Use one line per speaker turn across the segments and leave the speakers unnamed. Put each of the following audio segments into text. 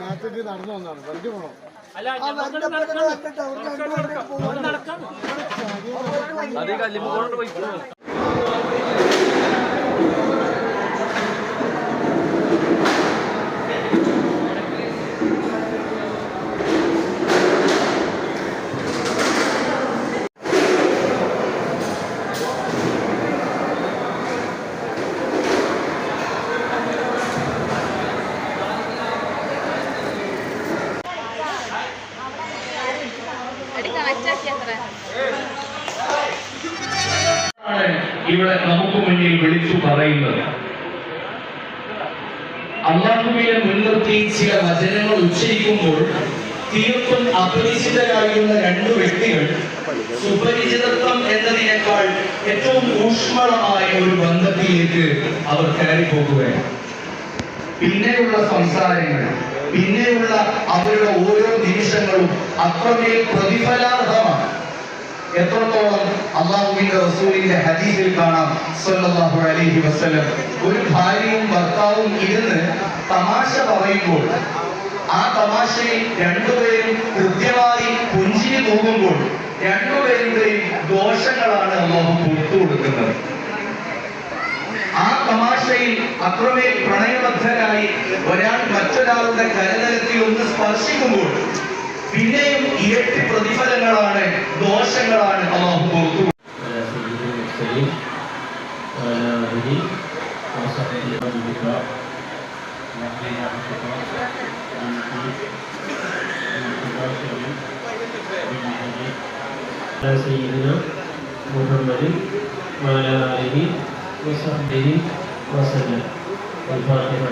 നേരത്തെ നടന്നു വന്നാണ് വണ്ടി പോണോ
പോയിക്കോളൂ
ഇവിടെ നമുക്ക് മുന്നിൽ വിളിച്ചു പറയുന്നത്. അള്ളാഹുവിനെ മുൻനിർത്തി ചില വചനങ്ങൾ ഉച്ചരിക്കുമ്പോൾ തീർത്തും അപരിചിതരായിരുന്ന രണ്ട് വ്യക്തികൾ സുപരിചിതത്വം എന്നതിനേക്കാൾ ഏറ്റവും ഊഷ്മളമായ ഒരു ബന്ധത്തിലേക്ക് അവർ കയറി പോകുകയാണ് പിന്നെയുള്ള സംസാരങ്ങൾ പിന്നെയുള്ള അവരുടെ ഓരോ നിമിഷങ്ങളും അത്രമേൽ പ്രതിഫലാർഹമാണ്. എത്രത്തോളം അള്ളാഹുവിന്റെ റസൂലിന്റെ ഹദീസിൽ കാണാം. സല്ലല്ലാഹു അലൈഹി വസല്ലം. ഒരു ഭാര്യയും ഭർത്താവും ഇരുന്ന് തമാശ പറയുമ്പോൾ ആ തമാശയിൽ രണ്ടുപേരും കൃത്യമായി പുഞ്ചിരി നോക്കുമ്പോൾ രണ്ടുപേരുടെയും ദോഷങ്ങളാണ് അള്ളാഹു പുറത്തു കൊടുക്കുന്നത്. ആ തമാശയിൽ അത്രമേൽ പ്രണയബദ്ധരായി ഒരാൾ മറ്റൊരാളുടെ കരനിരത്തി ഒന്ന് സ്പർശിക്കുമ്പോൾ പിന്നെയും ഇരട്ടി പ്രതിഫലങ്ങളാണ് ദോഷങ്ങളാണ് അള്ളാഹു പുറത്തു
المرسلين وعلى آله وصحبه وذكرى وعلى على سيدنا محمد وعلى آله وصحبه وسلم الفاتحة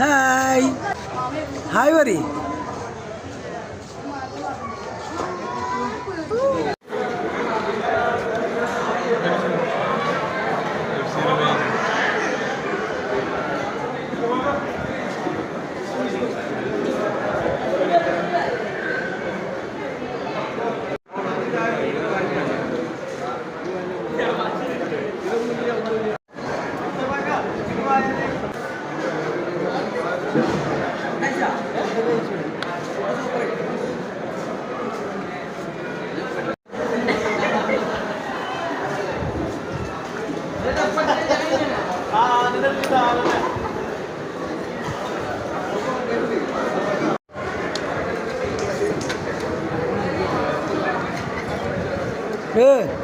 ഹായ് ഹായ് പറ 对。